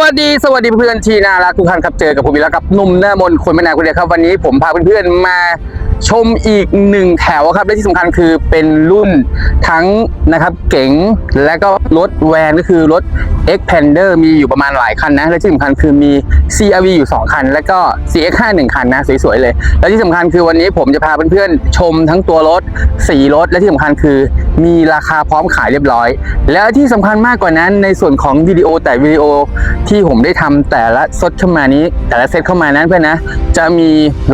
วัสดีสวัสดีเพื่อนที่น่ารักทุกท่านครับเจอกับผมอีกแล้วกับหนุ่มหน้ามนคนไม่นานคนเดียวครับวันนี้ผมพาเพื่อนๆมา ชมอีกหนึ่งแถวครับและที่สำคัญคือเป็นรุ่นทั้งนะครับเก๋งและก็รถแวนก็คือรถ Xpander มีอยู่ประมาณหลายคันนะ และที่สำคัญคือมี CRV อยู่ 2 คัน แล้วก็ CX5 1 คันนะ สวยๆเลย และที่สำคัญคือวันนี้ผมจะพาเพื่อนๆ ชมทั้งตัวรถ สีรถ และที่สำคัญคือมีราคาพร้อมขายเรียบร้อย แล้วที่สำคัญมากกว่านั้นในส่วนของวิดีโอแต่วิดีโอที่ผมได้ทำแต่ละซดเข้ามานี้ แต่ละเซตเข้ามานั้นเพื่อนนะจะมี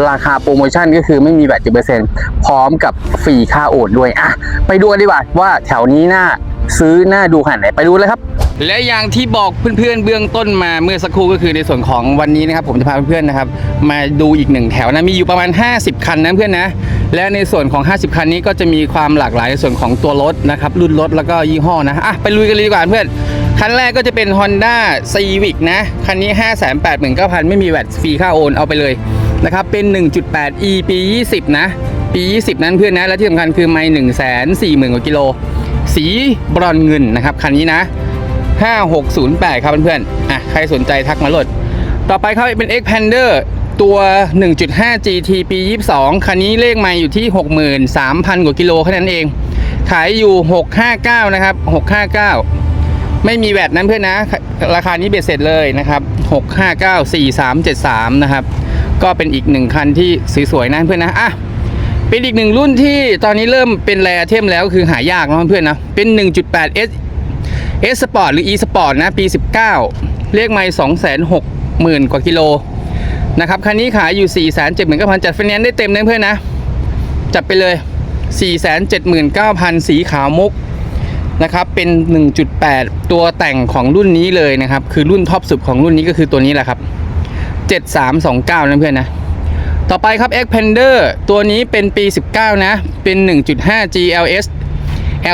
ราคาโปรโมชั่นก็คือไม่มีแบต10%พร้อมกับฟรีค่าโอนด้วยอะไปดูกันดีกว่าว่าแถวนี้น่าซื้อน่าดูขนาดไหนไปดูเลยครับ และอย่างที่บอกเพื่อนๆเบื้องต้นมาเมื่อสักครู่ก็คือในส่วนของวันนี้นะครับ ผมจะพาเพื่อนๆนะครับ มาดูอีกหนึ่งแถวนะมีอยู่ประมาณ 50 คันนะเพื่อนนะ และในส่วนของ 50 คันนี้ก็จะมีความหลากหลายในส่วนของตัวรถนะครับรุ่นรถแล้วก็ยี่ห้อนะอะไปลุยกันเลยดีกว่าเพื่อนคันแรกก็จะเป็น Honda Civic นะ คันนี้ 5 8 9 0 0 0 ไม่มีแวตฟรีค่าโอนเอาไปเลย นะครับเป็น 1.8 e ปี 20 นะ ปี 20 นั้นเพื่อนนะ และที่สำคัญคือไม่1 4 0 0 0 0กว่ากิโล สีบรอนเงินนะครับ คันนี้นะ 5608 ครับเพื่อนๆอะใครสนใจทักมาโหลด ต่อไปครับเป็น Xpander ตัว 1.5 GT ปี 22 คันนี้เลขไม่อยู่ที่ 63,000 กว่ากิโลแค่นั้นเอง ขายอยู่ 659 นะครับ 659 ไม่มีแวตนั้นเพื่อนนะ ราคานี้เบ็ดเสร็จเลยนะครับ 659 4373 นะครับ ก็เป็นอีกหนึ่งคันที่สวยๆนะเพื่อนนะอะเป็นอีกหนึ่งรุ่นที่ตอนนี้เริ่มเป็นแรเทมแล้วคือหายากนะเพื่อนนะเป็น 1.8 S S Sport หรือ E Sport นะปี 19เลขไม่2 6 0 0 0 0 กว่ากิโลนะครับคันนี้ขายอยู่ 4 7 9 0 0 0จัดไฟแนนซ์ได้เต็มนะเพื่อนนะ จัดไปเลย 4 7 9 0 0 0 สีขาวมุกนะครับเป็น 1.8 ตัวแต่งของรุ่นนี้เลยนะครับ คือรุ่นท็อปสุดของรุ่นนี้ก็คือตัวนี้แหละครับ 7329 นะเพื่อนนะ ต่อไปครับ Xpander ตัวนี้เป็นปี 19 นะ เป็น 1.5 GLS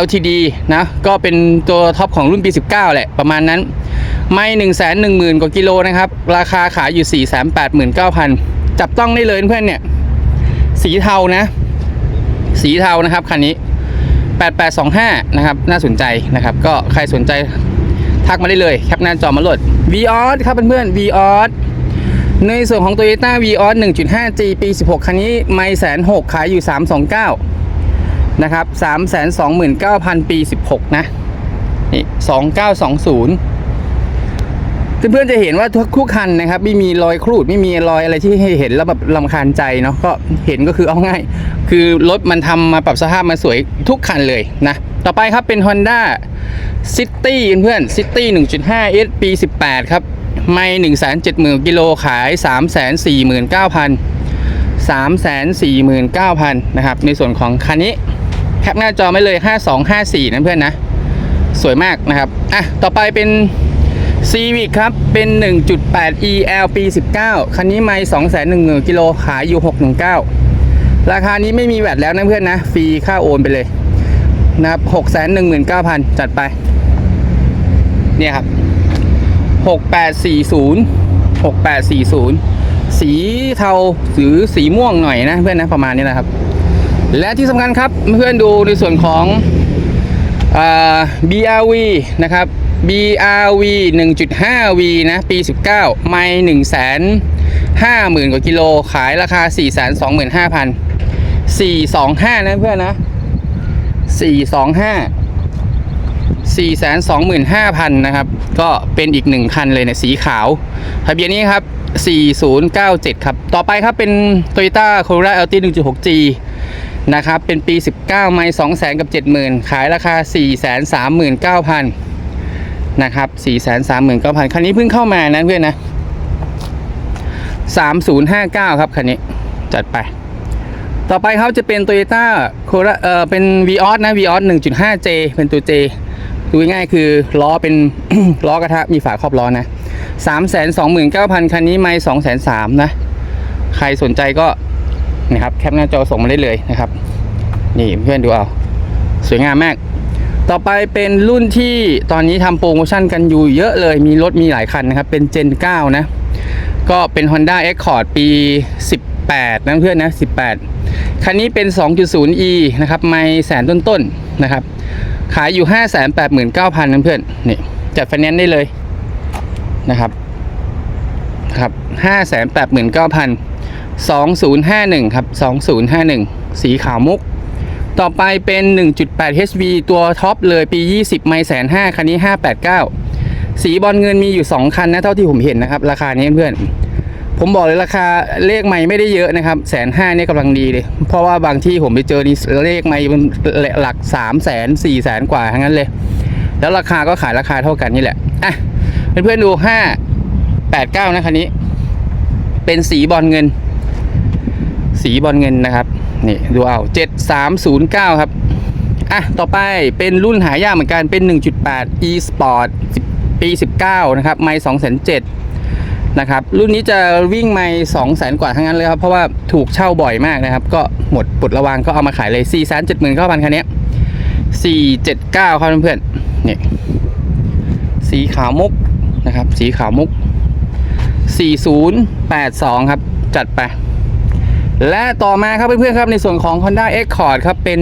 LTD นะ ก็เป็นตัวท็อปของรุ่นปี 19 แหละ ประมาณนั้น ไม่1 1 0 0 0 0กว่ากิโลนะครับ ราคาขายอยู่4 8 9 0 0 0 จับต้องได้เลยเพื่อนเนี่ย สีเทานะ สีเทานะครับคันนี้ 8825 นะครับ น่าสนใจนะครับ ก็ใครสนใจทักมาได้เลย แคปหน้าจอมาโหลด v o s ครับเพื่อนๆ v o s ในส่วนของ Toyota v o s 1.5G ปี 16 คันนี้ไม่แสนหกขายอยู่ 329 นะครับ 329,000 ปี 16 นะ นี่ 2920 เพื่อนๆจะเห็นว่าทุกคู่คันนะครับ ไม่มีรอยครูด ไม่มีรอยอะไรที่ให้เห็นแล้วแบบลำคาญใจเนาะก็เห็นก็คือเอาง่าย คือรถมันทำมาปรับสภาพมาสวยทุกคันเลยนะ ต่อไปครับเป็น Honda City เพื่อนๆ City 1.5 S ปี 18 ครับ ไม่1 7 0 0 0 0กิโลขาย3 4 9 0 0 0 3 4 9 0 0 0นะครับ ในส่วนของคันนี้แคปหน้าจอไม่เลย5254นะเพื่อนนะ สวยมากนะครับ อะ ต่อไปเป็น Civic ครับ เป็น 1.8 EL ปี 19 คันนี้ไม่210,000กิโล ขายอยู่ 619 ราคานี้ไม่มีแวตแล้วนะเพื่อนนะ ฟรีค่าโอนไปเลยนะครับ619,000 จัดไป เนี่ยครับ 6840 6840 สีเทาหรือสีม่วงหน่อยนะเพื่อนนะประมาณนี้นะครับ และที่สำคัญครับเพื่อนดูในส่วนของอ BRV นะครับ BRV 1.5V นะ ปี 19 ไม่1 5 0 0 0 0 กว่ากิโล ขายราคา 425,000 425 นะเพื่อนนะ 425 425,000นะครับ ก็เป็นอีกหนึ่งคันเลยเนี่ยสีขาว ทะเบียนนี้ครับ 4097 ครับ ต่อไปครับเป็น Toyota Corolla LT 1.6G นะครับ เป็นปี 19 ไมล์200,000 กับ 70,000 ขายราคา 439,000นะครับ439,000 คันนี้เพิ่งเข้ามานะเพื่อนนะ 3059 ครับคันนี้ จัดไป ต่อไปเขาจะเป็น Toyota Corolla เอ่อ เป็น Vios นะ Vios 1.5J เป็นตัว J ดูง่ายคือล้อเป็น ล้อกระทะมีฝาครอบล้อนะ329,000คันนี้ไม่203,000นะ ใครสนใจก็นะครับแคปหน้าจอส่งมาได้เลยนะครับ นี่เพื่อนดูเอา สวยงามมาก ต่อไปเป็นรุ่นที่ตอนนี้ทำโปรโมชั่นกันอยู่เยอะเลยมีรถมีหลายคันนะครับ เป็น Gen 9 นะ ก็เป็น Honda Accord ปี 18 นะเพื่อนนะ 18 คันนี้เป็น 2.0e นะครับ ไม่แสนต้นๆนะครับ ขายอยู่ 589,000นะเพื่อนนี่จัดไฟแนนซ์ได้เลยนะครับครับห้าแสนแปดหมื่นเก้าพันสองศูนย์ห้าหนึ่งครับสองศูนย์ห้าหนึ่งสีขาวมุก ต่อไปเป็น 1.8 HV ตัวท็อปเลยปี 20 ไม่แสนห้าคันนี้ 589 สีบอลเงินมีอยู่ 2 คันนะ เท่าที่ผมเห็นนะครับ ราคานี้เพื่อน ผมบอกเลยราคาเลขไม่ไม่ได้เยอะนะครับแสนห้าเนี่ยกำลังดีเลย เพราะว่าบางที่ผมไปเจอนี่เลขไม่มันหลัก3 0 0แสน4แสนกว่าทั้งนั้นเลย แล้วราคาก็ขายราคาเท่ากันนี่แหละอะเพื่อนๆดู589นะคันนี้ เป็นสีบอลเงิน สีบอลเงินนะครับนี่ดูเอา7309ครับอะต่อไปเป็นรุ่นหายากเหมือนกันเป็น 1.8 e sport ปี 19 นะครับ ไม่207 นะครับรุ่นนี้จะวิ่งไม่200,000กว่าทั้งนั้นเลยครับ เพราะว่าถูกเช่าบ่อยมากนะครับ ก็หมดปลดระวางก็เอามาขายเลย479,000คันนี้479ครับเพื่อนๆนี่สีขาวมุกนะครับ สีขาวมุก 4082 ครับ จัดไป และต่อมาครับเพื่อนๆครับ ในส่วนของ Honda Accord ครับ เป็น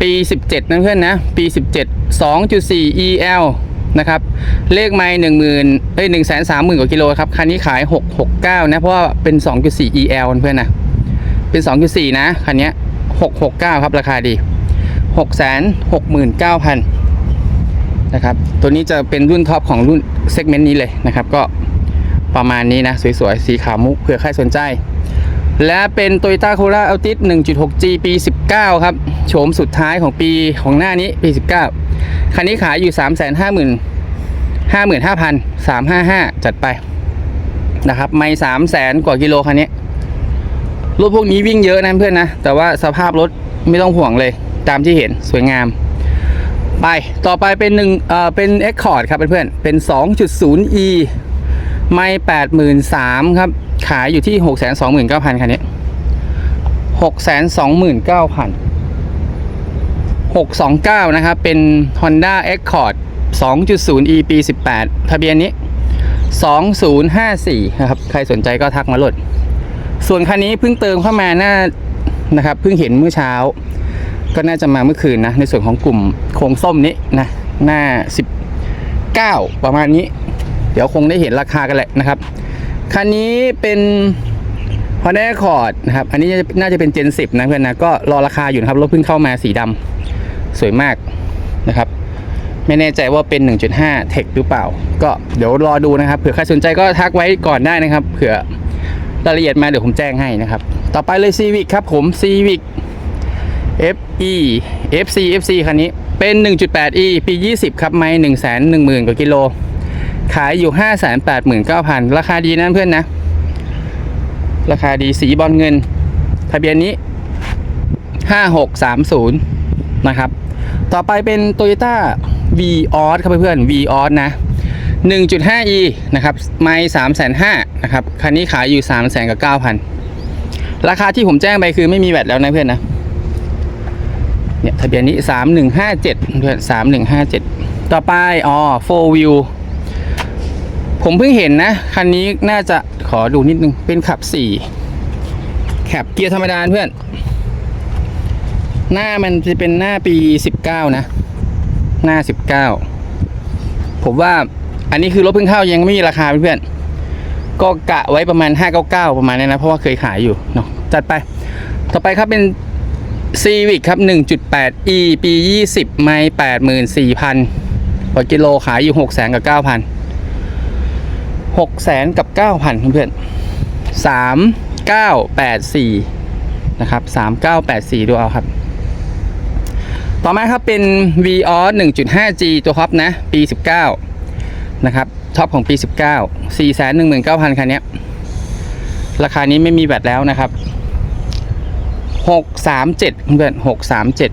ปี 17 นะเพื่อนนะ ปี 17 2.4 EL นะครับ เลขไม่หนึ่งหมื่นเอ้ยหนึ่งแสนสามหมื่นกว่ากิโลครับ คันนี้ขาย669นะ เพราะว่าเป็น2.4 EL เพื่อนนะ เป็น2.4นะ คันนี้669ครับ ราคาดี669,000นะครับ ตัวนี้จะเป็นรุ่นท็อปของรุ่นเซกเมนต์นี้เลยนะครับ ก็ประมาณนี้นะ สวยๆ สีขาวมุกเผื่อใครสนใจ และเป็น Toyota Corolla Altis 1.6G ปี 19 ครับ โฉมสุดท้ายของปีของหน้านี้ปี 19 คันนี้ขายอยู่ 3 5 0 0 0 0 55,000 355 จัดไปนะครับ ไม่ 300,000 กว่ากิโลคันนี้ รถพวกนี้วิ่งเยอะนะเพื่อนนะ แต่ว่าสภาพรถไม่ต้องห่วงเลย ตามที่เห็นสวยงาม ไป ต่อไปเป็นหนึ่งเอ่อเป็น Accord ครับเพื่อนๆเป็น 2.0e ไม่ 83,000 ครับ ขายอยู่ที่629,000คันนี้629,000 629นเก้าพันหกสองเก้านะครับ เป็น Honda Accord 2.0e ปี18 ทะเบียนนี้ 2054 นะครับ ใครสนใจก็ทักมาหลด ส่วนคันนี้เพิ่งเติมเข้ามาหน้านะครับ เพิ่งเห็นเมื่อเช้า ก็น่าจะมาเมื่อคืนนะ ในส่วนของกลุ่มโครงส้มนี้นะ หน้า 19 ประมาณนี้ เดี๋ยวคงได้เห็นราคากันแหละนะครับ คันนี้เป็น Honda Accord นะครับ อันนี้น่าจะเป็น Gen 10 นะเพื่อนนะ ก็รอราคาอยู่นะครับ รถเพิ่งเข้ามาสีดำสวยมากนะครับ ไม่แน่ใจว่าเป็น 1.5 Tech หรือเปล่า ก็เดี๋ยวรอดูนะครับ เผื่อใครสนใจก็ทักไว้ก่อนได้นะครับ เผื่อรายละเอียดมาเดี๋ยวผมแจ้งให้นะครับ ต่อไปเลย Civic ครับผม Civic FE FC FC คันนี้เป็น 1.8e ปี 20 ครับ ไม่ 1 1 0 0 0 0 กว่ากิโล ขายอยู่ 589,000 ราคาดีนะเพื่อนนะ ราคาดีสีบอลเงิน ทะเบียนนี้ 5630 นะครับ ต่อไปเป็น Toyota v o s ครับเพื่อน v o s นะ 1.5e นะครับ ไม่3 5 0 0 0นะครับ คันนี้ขายอยู่3,000กับ9,000 ราคาที่ผมแจ้งไปคือไม่มีแวตแล้วนะเพื่อนนะ เนี่ยทะเบียนนี้ 3157 เพื่อน 3157 ต่อไป อ๋อ 4 wheel ผมเพิ่งเห็นนะ คันนี้น่าจะขอดูนิดนึง เป็นขับ4แคปเกียร์ธรรมดาเพื่อน หน้ามันจะเป็นหน้าปี19นะ หน้า19ผมว่าอันนี้คือรถเพิ่งเข้ายังไม่มีราคาเพื่อนก็กะไว้ประมาณ 599 ประมาณนี้นะ เพราะว่าเคยขายอยู่เนาะจัดไป ต่อไปครับเป็น Civic ครับ 1.8e ปี 20 ไม่ 84,000กว่ากิโลขายอยู่ 600,000กับ9,000 600,000กับ9,000เพื่อนๆ3984นะครับ3984ดูเอาครับ ต่อมาครับเป็น v o 1.5G ตัวท็อปนะ ปี19นะครับท็อปของปี 19 419,000 คันเนี้ ราคานี้ไม่มีแบตแล้วนะครับ 637 เพื่อน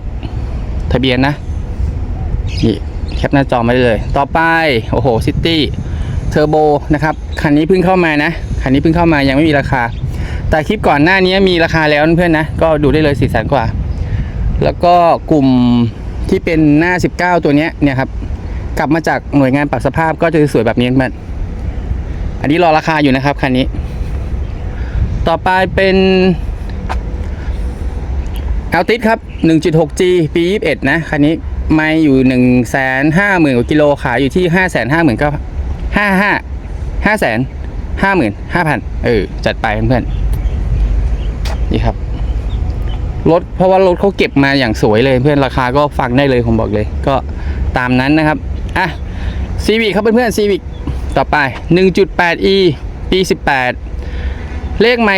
637 ทะเบียนนะ นี่ แคปหน้าจอมาได้เลย ต่อไป โอ้โห ซิตี้ เทอร์โบนะครับคันนี้เพิ่งเข้ามานะคันนี้เพิ่งเข้ามายังไม่มีราคา แต่คลิปก่อนหน้านี้มีราคาแล้วเพื่อนนะก็ดูได้เลย4 0 0 0 0กว่า แล้วก็กลุ่มที่เป็นหน้า 19 ตัวนี้เนี่ยครับกลับมาจากหน่วยงานปรับสภาพก็จะสวยแบบนี้มันอันนี้รอราคาอยู่นะครับคันนี้ ต่อไปเป็น a l t i s ครับ 1.6G ปี 21 นะ คันนี้ ไม่อยู่ 1 5 0 0 0 0กว่ากิโล ขายอยู่ที่ 5 5 0 0 0 0 ห้าห้าห้าแสนห้าหมื่นห้าพันเออ จัดไปเพื่อนๆนี่ครับรถเพราะว่ารถเขาเก็บมาอย่างสวยเลยเพื่อนราคาก็ฟังได้เลยผมบอกเลย ก็ตามนั้นนะครับอะซีวิ c ครับเพื่อนๆซีวิ c ต่อไป 1.8e ปี 18 เลขไม่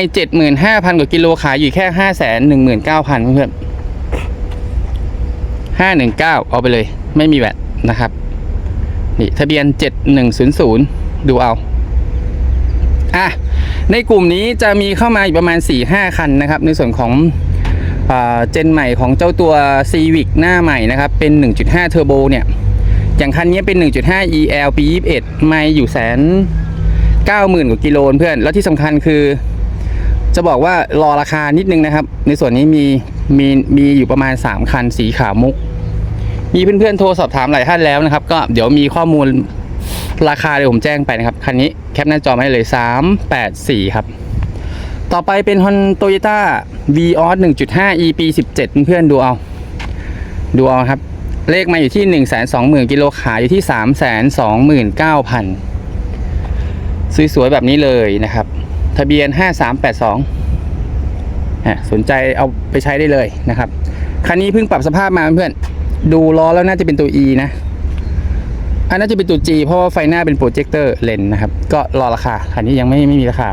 75,000 กว่ากิโลขายอยู่แค่ 519,000 เพื่อนๆ519 เอาไปเลย ไม่มีแวตนะครับ นี่ทะเบียน 7100 ดูเอาอะในกลุ่มนี้จะมีเข้ามาอยู่ประมาณ 4-5 คันนะครับ ในส่วนของเจนใหม่ของเจ้าตัว Civic หน้าใหม่นะครับ เป็น 1.5 เทอร์โบเนี่ย อย่างคันนี้เป็น 1.5 EL ปี 21 ไม่อยู่แสน90,000กว่ากิโลเพื่อน แล้วที่สำคัญคือ จะบอกว่ารอราคานิดนึงนะครับ ในส่วนนี้มีมีมีอยู่ประมาณ 3 คันสีขาวมุก มีเพื่อนๆโทรสอบถามหลายท่านแล้วนะครับ ก็เดี๋ยวมีข้อมูลราคาเดี๋ยวผมแจ้งไปนะครับ คันนี้แคปหน้าจอมาให้เลย 384 ครับ ต่อไปเป็น Honda Toyota Vios 1.5 EP 17 เพื่อนๆดูเอา ดูเอาครับ เลขมาอยู่ที่ 1 2 0 0 0 0กิโลขายอยู่ที่ 3 2 9 0 0 0 สวยๆ แบบนี้เลยนะครับ ทะเบียน 5382อะสนใจเอาไปใช้ได้เลยนะครับ คันนี้เพิ่งปรับสภาพมาเพื่อน ดูล้อแล้วน่าจะเป็นตัว E นะ อันน่าจะเป็นตัว G เพราะว่าไฟหน้าเป็นโปรเจคเตอร์เลนนะครับ ก็รอราคาคันนี้ยังไม่ไม่มีราคา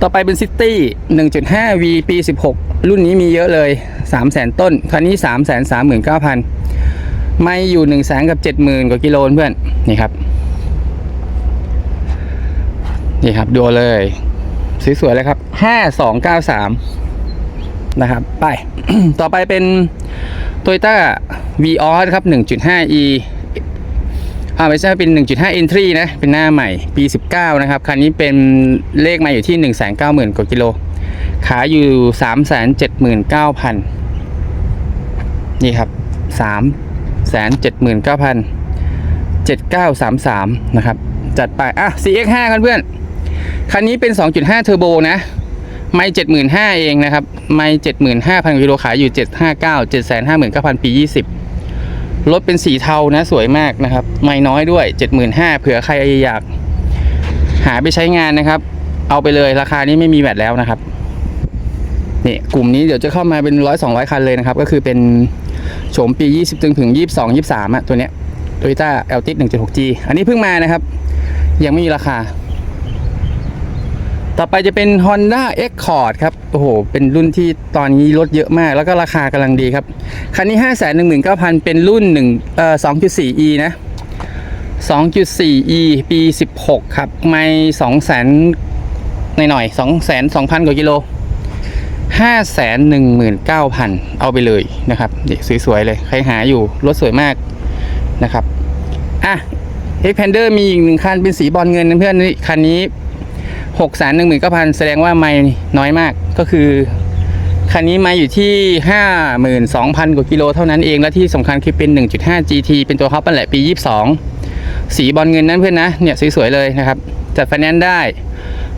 ต่อไปเป็นซิตี้ 1.5V ปี 16 รุ่นนี้มีเยอะเลย 300,000 ต้น คันนี้ 339,000 ไม่อยู่ 1 0 0 0 0กับ 70,000 กว่ากิโลเพื่อน นี่ครับ นี่ครับดูเลย สวยๆเลยครับ 5293 นะครับ ไป ต่อไปเป็น Toyota Vios ครับ 1.5e อ่าไม่ใช่เป็น 1.5 entry นะ เป็นหน้าใหม่ปี 19 นะครับ คันนี้เป็นเลขมาอยู่ที่ 190,000 กว่ากิโล ขายอยู่ 379,000 นี่ครับ 379,000 7933 นะครับ จัดไป อะ CX5 กันเพื่อน คันนี้เป็น 2.5 เทอร์โบนะ ไม่75,000เองนะครับ ไม่75,000กิโลขายอยู่759 759,000ปี20รถเป็นสีเทานะสวยมากนะครับ ไม่น้อยด้วย75,000เผื่อใครอยาก หาไปใช้งานนะครับ เอาไปเลยราคานี้ไม่มีแวดแล้วนะครับนี่กลุ่มนี้เดี๋ยวจะเข้ามาเป็นร้อยสองร้อยคันเลยนะครับ ก็คือเป็นโฉมปี20ถึงถึง22 23อะตัวเนี้ย Toyota Altis 1.6G อันนี้เพิ่งมานะครับ ยังไม่มีราคา ต่อไปจะเป็น Honda Accord ครับ โอ้โห เป็นรุ่นที่ตอนนี้ลดเยอะมาก แล้วก็ราคากำลังดีครับ คันนี้ 519,000 เป็นรุ่น1เอ่อ 2.4e นะ 2.4e ปี 16 ครับ ไม่200,000หน่อยๆ200,000 2,000 กว่ากิโล 519,000 เอาไปเลยนะครับนี่สวยๆ เลย ใครหาอยู่ รถสวยมากนะครับ อะ Xpander มีอีกหนึ่งคันเป็นสีบอลเงินนะเพื่อนนี่ คันหนี้6 1 9 0 0 0แสดงว่าไม่น้อยมากก็คือ คันนี้มาอยู่ที่52,000กว่ากิโลเท่านั้นเองและที่สำคัญคือเป็น 1.5 GT เป็นตัวท็อปนั่นแหละปี 22 สีบอลเงินนั้นเพื่อนนะเนี่ยสวยๆเลยนะครับ จัดไฟแนนซ์ได้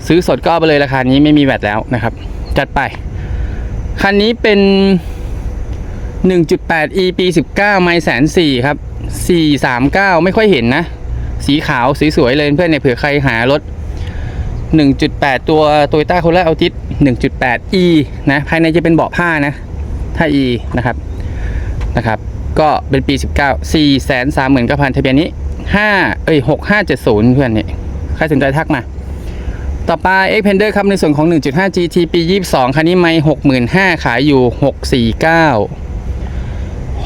ซื้อสดก็ไปเลยราคานี้ไม่มีแวตแล้วนะครับ จัดไป คันนี้เป็น 1.8 e ปี 19 ไมล์แสนสี่ครับ 439 ไม่ค่อยเห็นนะ สีขาวสวยๆเลยเพื่อนเนี่ยเผื่อใครหารถ 1.8 ตัว Toyota Corolla Altis 1.8 e นะ ภายในจะเป็นเบาะผ้านะ ถ้า e นะครับ นะครับ ก็เป็นปี 19 4 3 9 0 0 0ทะเบียนนี้ 5 เอ้ย 6570 เพื่อนเนี่ย ใครสนใจทักมา ต่อไป Xpander ครับ ในส่วนของ 1.5 GT ปี 22 คันนี้ไม่65,000 ขายอยู่ 649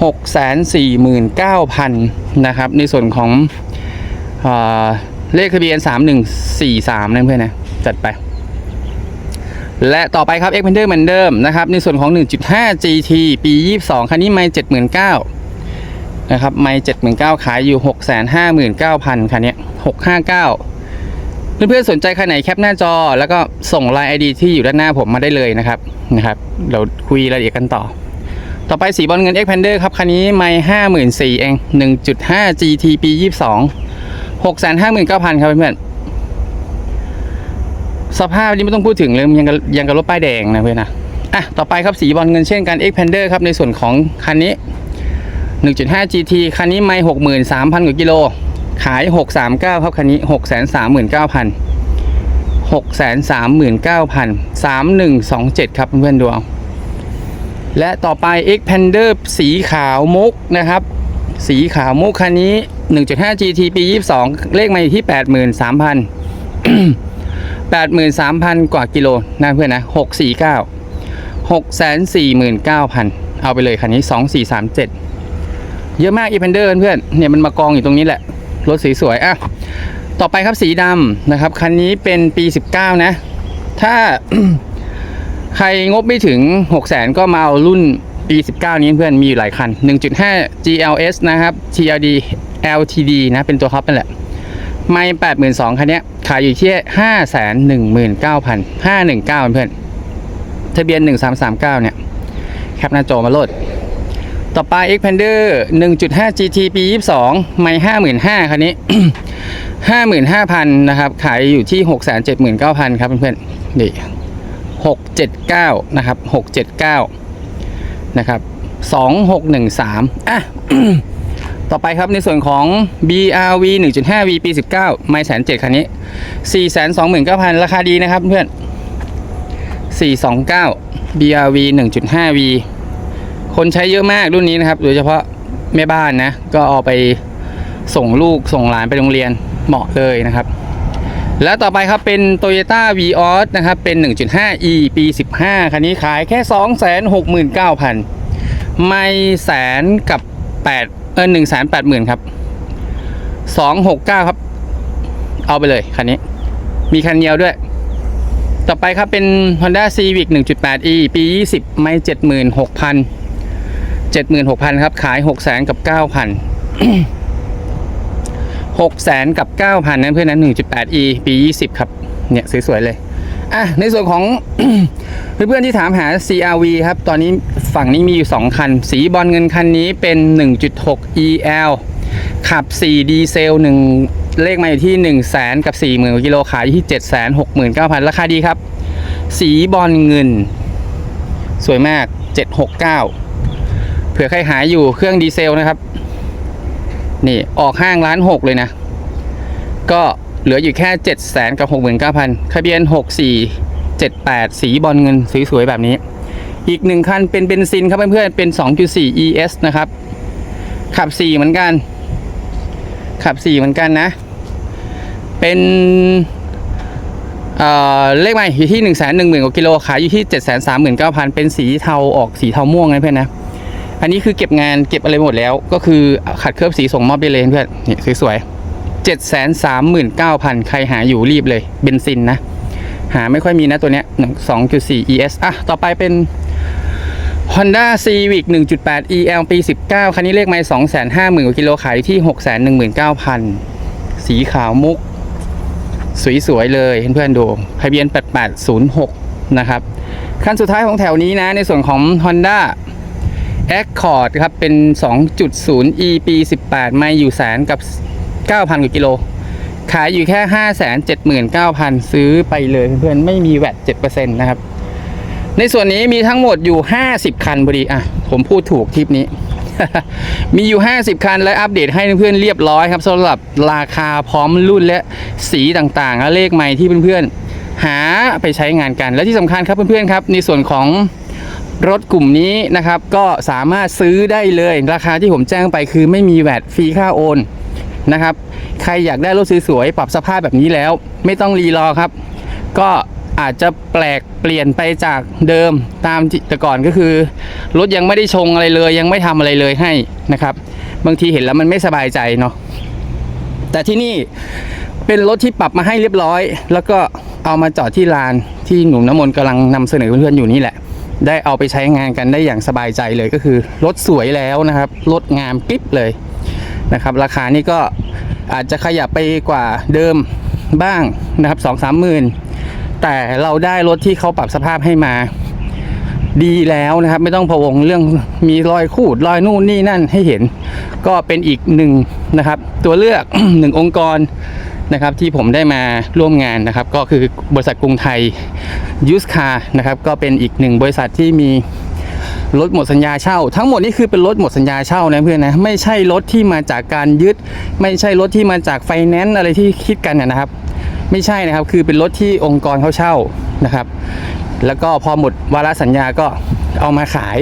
649,000 นะครับ ในส่วนของ เลขทะเบียน3143นั่นเพื่อนนะ จัดไป และต่อไปครับ Xpander เหมือนเดิมนะครับ ในส่วนของ 1.5 GT ปี 22 คันนี้ไม่79,000นะครับไม่79,000 ขายอยู่ 659,000 คันนี้ 659 เพื่อนๆสนใจคันไหนแคปหน้าจอ แล้วก็ส่งไลน์ ID ที่อยู่ด้านหน้าผมมาได้เลยนะครับนะครับเราคุยรายละเอียดกันต่อต่อไปสีบอลเงิน Xpander ครับ คันนี้ไม่ ห้าหมื่นเอง1.5 GT ปี22 659,000ครับเพื่อนสภาพนี้ไม่ต้องพูดถึงเลยยังกับยังกับรถป้ายแดงนะเพื่อนนะอะต่อไปครับสีบอลเงินเช่นกัน Xpander ครับในส่วนของคันนี้ 1.5 GT คันนี้ไม่63,000 กว่ากิโล ขาย 639 ครับคันนี้ 639,000 639,000 3127 ครับเพื่อนๆดูเอาและต่อไป Xpander สีขาวมุกนะครับ สีขาวมุกคันนี้ 1.5 GT ปี 22 เลขมาอยู่ที่ 83,000 83,000 กว่ากิโลนะเพื่อนนะ 649 649,000 เอาไปเลยคันนี้ 2437 เยอะมาก Xpander เพื่อนเนี่ยมันมากองอยู่ตรงนี้แหละ รถสีสวยอะ ต่อไปครับสีดำนะครับ คันนี้เป็นปี 19 นะ ถ้าใครงบไม่ถึง 6 0 0 0 0 0ก็มาเอารุ่น ปี 19 นี้เพื่อนมีอยู่หลายคัน 1.5 GLS นะครับ TLD LTD นะเป็นตัวท็อปนั่นแหละไม่82,000คันนี้ขายอยู่ที่ 519,000 519เพื่อนทะเบียน 1339 เนี่ยแคปหน้าจอมาโหลด ต่อไป Xpander 1.5 GT ปี 22 ไม่55,000คันนี้ 55,000 นะครับ ขายอยู่ที่ 679,000 ครับเพื่อนๆนี่679 นะครับ 679 นะครับ2613อะต่อไปครับในส่วนของ BRV 1.5V ปี 19 ไม่แสนเจ็ดคันนี้ 429,000 ราคาดีนะครับเพื่อน 429 BRV 1.5V คนใช้เยอะมากรุ่นนี้นะครับ โดยเฉพาะแม่บ้านนะ ก็เอาไปส่งลูกส่งหลานไปโรงเรียนเหมาะเลยนะครับ แล้วต่อไปครับเป็น Toyota v ีออนะครับ เป็น 1.5e ปี 15 คันนี้ขายแค่ 269,000 ไม่แสนกับ 8 เออ1 8 0 0 0 0 ครับ 269 ครับ เอาไปเลยคันนี้ มีคันเดียวด้วย ต่อไปครับเป็น Honda Civic 1.8e ปี 20 ไม่ 76,000 76,000 ครับ ขาย 60,000 กับ 9,000 600,000กับ 9,000นั้นเพื่อนนั้น 1.8e ปี 20 ครับ เนี่ย สวย ๆ เลย อะ ในส่วนของ เพื่อนๆที่ถามหา CRV ครับ ตอนนี้ฝั่งนี้มีอยู่ 2 คัน สีบอลเงินคันนี้เป็น 1.6 EL ขับ 4 ดีเซล 1 เลขมาอยู่ที่ 1 0 0 0 0 0 กับ 40,000กิโลขายอยู่ที่ 769,000 ราคาดีครับ สีบอลเงิน สวยมาก 769 เผื่อใครหาอยู่เครื่องดีเซลนะครับ นี่ออกห้างล้านหกเลยนะ ก็เหลืออยู่แค่7 0 0 0 0กับ69,000ทะเบียน6478สีบอลเงินสวยๆแบบนี้ อีกหนึ่งคันเป็นเบนซินครับเพื่อนๆเป็น 2.4 ES นะครับ ขับ4เหมือนกัน ขับ4เหมือนกันนะ เป็นเอ่อเลขใหม่อยู่ที่ 1 1 0 0 0 0กว่ากิโลขายอยู่ที่ 739,000 เป็นสีเทาออกสีเทาม่วงนะเพื่อนนะ อันนี้คือเก็บงานเก็บอะไรหมดแล้ว ก็คือขัดเคลือบสีส่งมอบไปเลยเพื่อนนี่สวยๆเจ็ดแสนสามหมื่นเก้าพันใครหาอยู่รีบเลยเบนซินนะ หาไม่ค่อยมีนะตัวเนี้ยสองจุดสี่ ES อะ ต่อไปเป็น Honda Civic 1.8 EL ปี 19 คันนี้เลขไม่2 5 0 0 0 0กว่ากิโลขายอยู่ที่ 6 1 9 0 0 0 สีขาวมุก สวยๆเลยเพื่อนๆดูทะเบียน 8806 นะครับ คันสุดท้ายของแถวนี้นะ ในส่วนของ Honda Accord ครับ เป็น 2.0 e ปี 18 ไม่อยู่แสนกับ 9,000กว่ากิโล ขายอยู่แค่ 579,000 ซื้อไปเลยเพื่อนๆ ไม่มีแวด7%นะครับ ในส่วนนี้มีทั้งหมดอยู่ 50 คันพอดี อะ ผมพูดถูกทริปนี้ มีอยู่ 50 คันและอัปเดตให้เพื่อนๆ เรียบร้อยครับสำหรับราคาพร้อมรุ่นและสีต่างๆ และเลขใหม่ที่เพื่อนๆ หาไปใช้งานกัน และที่สำคัญครับเพื่อนๆ ครับ ในส่วนของ รถกลุ่มนี้นะครับก็สามารถซื้อได้เลย ราคาที่ผมแจ้งไปคือไม่มีแวดฟรีค่าโอนนะครับ ใครอยากได้รถสวยๆปรับสภาพแบบนี้แล้ว ไม่ต้องรีรอครับ ก็อาจจะแปลกเปลี่ยนไปจากเดิมตามแต่ก่อนก็คือ รถยังไม่ได้ชงอะไรเลย ยังไม่ทำอะไรเลยให้นะครับ บางทีเห็นแล้วมันไม่สบายใจเนาะแต่ที่นี่เป็นรถที่ปรับมาให้เรียบร้อย แล้วก็เอามาจอดที่ลานที่หนุ่มน้ำมนต์กำลังนำเสนอเพื่อนๆอยู่นี่แหละ ได้เอาไปใช้งานกันได้อย่างสบายใจเลยก็คือรถสวยแล้วนะครับรถงามกิ๊บเลยนะครับ ราคานี่ก็อาจจะขยับไปกว่าเดิมบ้างนะครับสองสามหมื่นแต่เราได้รถที่เขาปรับสภาพให้มาดีแล้วนะครับ ไม่ต้องพะวงเรื่องมีรอยขูดรอยนู่นนี่นั่นให้เห็น ก็เป็นอีกหนึ่งนะครับ ตัวเลือกหนึ่งองค์กร นะครับที่ผมได้มาร่วมงานนะครับ ก็คือบริษัทกรุงไทยยูสคาร์นะครับก็เป็นอีกหนึ่งบริษัทที่มีรถหมดสัญญาเช่า ทั้งหมดนี่คือเป็นรถหมดสัญญาเช่านะเพื่อนนะไม่ใช่รถที่มาจากการยึด ไม่ใช่รถที่มาจากไฟแนนซ์อะไรที่คิดกันนะนะครับ ไม่ใช่นะครับคือเป็นรถที่องค์กรเขาเช่านะครับ แล้วก็พอหมดวาระสัญญาก็เอามาขาย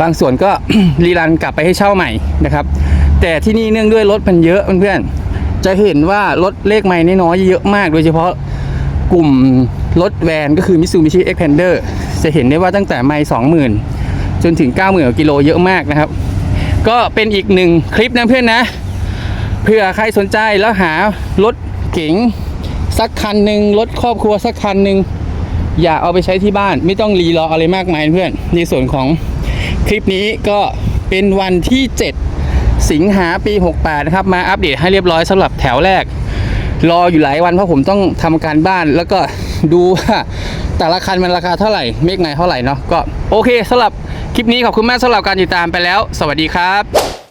บางส่วนก็รีรันกลับไปให้เช่าใหม่นะครับ แต่ที่นี่เนื่องด้วยรถมันเยอะเพื่อนๆ จะเห็นว่ารถเลขไม้น้อยเยอะมาก โดยเฉพาะกลุ่มรถแวนก็คือ Mitsubishi Xpander จะเห็นได้ว่าตั้งแต่ไม้20,000จนถึง 90,000กิโลเยอะมากนะครับ ก็เป็นอีกหนึ่งคลิปนะเพื่อนนะเผื่อใครสนใจแล้วหารถเก๋งสักคันหนึ่งรถครอบครัวสักคันหนึ่งอย่าเอาไปใช้ที่บ้าน ไม่ต้องรีรออะไรมากมายเพื่อน ในส่วนของคลิปนี้ก็เป็นวันที่ 7 สิงหาปี 68 นะครับ มาอัปเดตให้เรียบร้อยสำหรับแถวแรก รออยู่หลายวันเพราะผมต้องทำการบ้านแล้วก็ดูว่าแต่ละคันมันราคาเท่าไหร่ เมกไงเท่าไหร่เนาะก็โอเคสำหรับคลิปนี้ขอบคุณมากสำหรับการติดตามไปแล้ว สวัสดีครับ